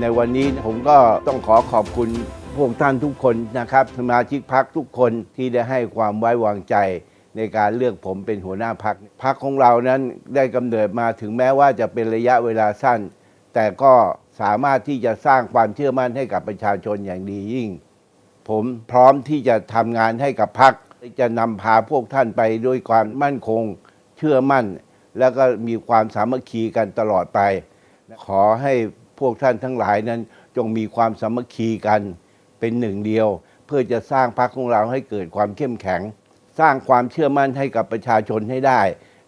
ในวันนี้ผมก็ต้องขอขอบคุณพวกท่านทุกคนนะครับ สมาชิกพักทุกคนที่ได้ให้ความไว้วางใจในการเลือกผมเป็นหัวหน้าพักพักของเรานั้นได้กำเนิดมาถึงแม้ว่าจะเป็นระยะเวลาสั้น แต่ก็สามารถที่จะสร้างความเชื่อมั่นให้กับประชาชนอย่างดียิ่ง ผมพร้อมที่จะทำงานให้กับพักจะนำพาพวกท่านไปด้วยความมั่นคง เชื่อมั่น แล้วก็มีความสามัคคีกันตลอดไป ขอให้ พวกท่านทั้งหลายนั้นจงมีความสามัคคีกันเป็นหนึ่งเดียว เพื่อจะสร้างพรรคของเราให้เกิดความเข้มแข็ง สร้างความเชื่อมั่นให้กับประชาชนให้ได้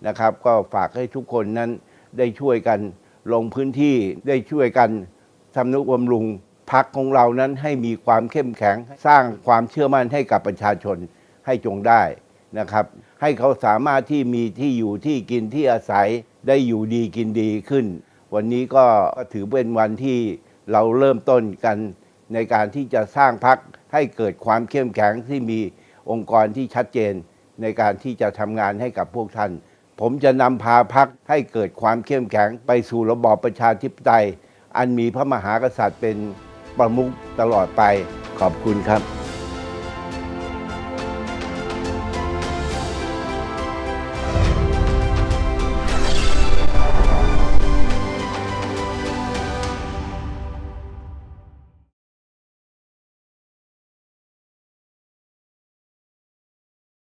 นะครับ ก็ฝากให้ทุกคนนั้นได้ช่วยกันลงพื้นที่ได้ช่วยกันทำนุบำรุงพักของเรานั้นให้มีความเข้มแข็ง สร้างความเชื่อมั่นให้กับประชาชนให้จงได้นะครับ ให้เขาสามารถที่มีที่อยู่ที่กินที่อาศัยได้อยู่ดีกินดีขึ้น วันนี้ก็ถือเป็นวันที่เราเริ่มต้นกันในการที่จะสร้างพักให้เกิดความเข้มแข็งที่มีองค์กรที่ชัดเจน ในการที่จะทำงานให้กับพวกท่าน ผมจะนำพาพักให้เกิดความเข้มแข็งไปสู่ระบอบประชาธิปไตย อันมีพระมหากษัตริย์เป็นประมุขตลอดไปขอบคุณครับ